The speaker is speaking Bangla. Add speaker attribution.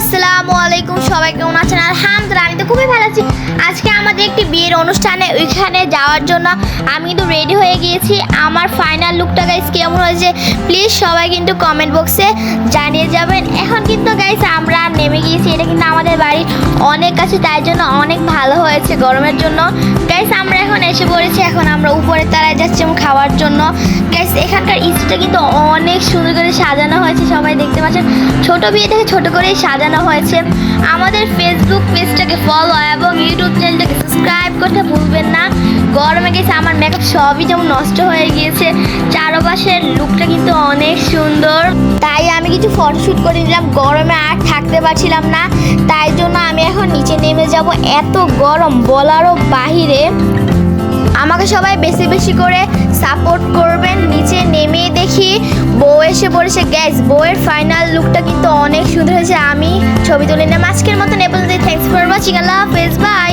Speaker 1: আসসালামু আলাইকুম, সবাই কেমন আছেন? আলহামদুলিল্লাহ, আমি তো খুবই ভালো আছি। আজকে আমাদের একটি বিয়ের অনুষ্ঠানে ওইখানে যাওয়ার জন্য আমি কিন্তু রেডি হয়ে গিয়েছি। আমার ফাইনাল লুকটা গাইস কেমন হয়েছে? প্লিজ সবাই কিন্তু কমেন্ট বক্সে জানিয়ে যাবেন। এখন কিন্তু গাইস আমরা নেমে গিয়েছি, এটা কিন্তু আমাদের বাড়ির অনেক কাছে, তাই জন্য অনেক ভালো হয়েছে গরমের জন্য। গাইস আমরা এখন এসে পড়েছি, এখন আমরা উপরে তারায় যাচ্ছি খাওয়ার জন্য। গ্যাস এখানকার ইস্টটা কিন্তু অনেক সুন্দর করে সাজানো হয়েছে, সবাই দেখতে পাচ্ছেন। ছোট বিয়ে থেকে ছোট করেই সাজানো হয়েছে। আমাদের ফেসবুক পেজটাকে ফলো এবং ইউটিউব চ্যানেলটাকে সাবস্ক্রাইব করতে ভুলবেন না। গরমে গেছে আমার মেকআপ সবই যেমন নষ্ট হয়ে গিয়েছে, চারপাশের লুকটা কিন্তু অনেক সুন্দর। তাই আমি কিছু ফটোশ্যুট করে নিলাম, গরমে আর থাকতে পারছিলাম না। তাই জন্য আমি এখন নিচে নেমে যাব, এত গরম, বলারও বাহিরে। আমাকে সবাই বেশি বেশি করে সাপোর্ট করবেন, নিচে নেমে দেখি। বউ এসে পড়েছে গ্যাস বউয়ের ফাইনাল লুকটা কিন্তু অনেক সুন্দর হয়েছে। আমি ছবি তুলে নিলাম আজকের মতন এ পর্যন্ত থ্যাংকস ফর ওয়াচিং আল্লাহ হাফেজ বাই